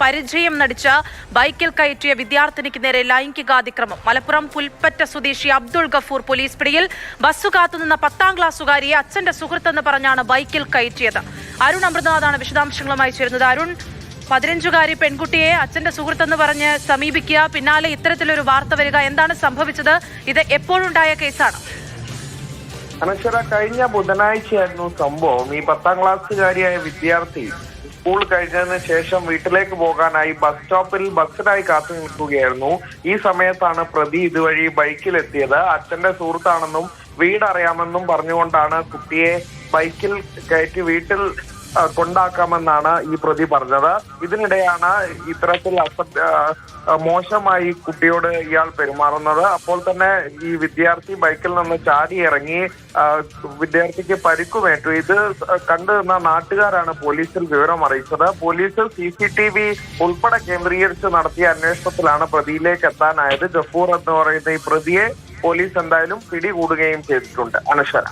പരിചയം നടിച്ച ബൈക്കിൽ കയറ്റിയ വിദ്യാർത്ഥിനിക്ക് നേരെ ലൈംഗികാതിക്രമം. മലപ്പുറം പുൽപ്പറ്റ സ്വദേശി അബ്ദുൾ ഗഫൂർ പോലീസ് പിടിയിൽ ബസ് കാത്തുനിന്ന പത്താം ക്ലാസ്സുകാരിയെ അച്ഛന്റെ സുഹൃത്തെന്ന് പറഞ്ഞാണ് ബൈക്കിൽ കയറ്റിയത്. അരുൺ അമൃതനാഥാണ് വിശദാംശങ്ങളുമായി ചേരുന്നത്. അരുൺ പതിനഞ്ചുകാരി പെൺകുട്ടിയെ അച്ഛന്റെ സുഹൃത്തെന്ന് പറഞ്ഞ് സമീപിക്കുക. പിന്നാലെ ഇത്തരത്തിലൊരു വാർത്ത വരിക. എന്താണ് സംഭവിച്ചത്? ഇത് എപ്പോഴുണ്ടായ കേസാണ്. അനശ്വര കഴിഞ്ഞ ബുധനാഴ്ചയായിരുന്നു സംഭവം. ഈ പത്താം ക്ലാസ്സുകാരിയായ വിദ്യാർത്ഥി സ്കൂൾ കഴിഞ്ഞതിന് ശേഷം വീട്ടിലേക്ക് പോകാനായി ബസ് സ്റ്റോപ്പിൽ ബസ്സിനായി കാത്തു നിൽക്കുകയായിരുന്നു. ഈ സമയത്താണ് പ്രതി ഇതുവഴി ബൈക്കിലെത്തിയത്. അച്ഛന്റെ സുഹൃത്താണെന്നും വീടറിയാമെന്നും പറഞ്ഞുകൊണ്ടാണ് കുട്ടിയെ ബൈക്കിൽ കയറ്റി വീട്ടിൽ കൊണ്ടാക്കാമെന്നാണ് ഈ പ്രതി പറഞ്ഞത്. ഇതിനിടെയാണ് ഇത്തരത്തിൽ മോശമായി കുട്ടിയോട് ഇയാൾ പെരുമാറുന്നത്. അപ്പോൾ തന്നെ ഈ വിദ്യാർത്ഥി ബൈക്കിൽ നിന്ന് ചാടി ഇറങ്ങി വിദ്യാർത്ഥിക്ക് പരിക്കുമേറ്റു ഇത് കണ്ടു നിന്ന നാട്ടുകാരാണ് പോലീസിൽ വിവരം അറിയിച്ചത്. Police C C T V ഉൾപ്പെടെ കേന്ദ്രീകരിച്ച് നടത്തിയ അന്വേഷണത്തിലാണ് പ്രതിയിലേക്ക് എത്താനായത്. ജഫൂർ എന്ന് പറയുന്ന ഈ പ്രതിയെ പോലീസ് എന്തായാലും പിടികൂടുകയും ചെയ്തിട്ടുണ്ട്. അനശ്വര.